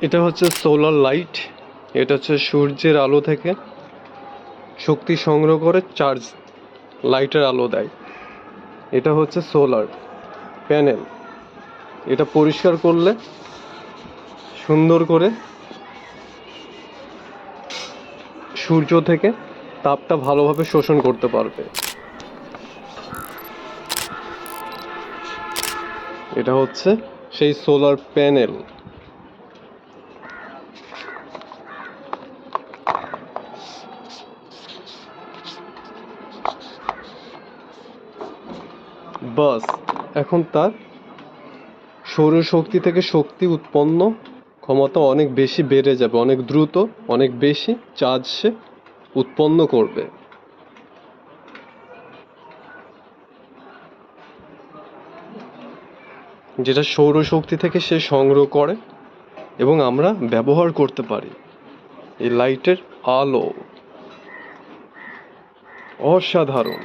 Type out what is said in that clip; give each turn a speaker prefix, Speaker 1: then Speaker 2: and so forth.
Speaker 1: এটা হচ্ছে solar light. এটা হচ্ছে সূর্যের আলো থেকে শক্তি সংগ্রহ করে চার্জ লাইটের আলো দেয়। এটা হচ্ছে সোলার প্যানেল। এটা পরিষ্কার করলে, সুন্দর করে সূর্য থেকে তাপটা ভালোভাবে শোষণ করতে পারবে। এটা হচ্ছে সেই সোলার প্যানেল। বাস, এখন তার সৌরশক্তি থেকে শক্তি উৎপন্ন, ক্ষমতা অনেক বেশি বেড়ে যাবে, অনেক দ্রুত, অনেক বেশি চার্জ সে উৎপন্ন করবে। যেটা সৌরশক্তি থেকে সে সংগ্রহ করে এবং আমরা ব্যবহার করতে পারি। এই লাইটের আলো অসাধারণ।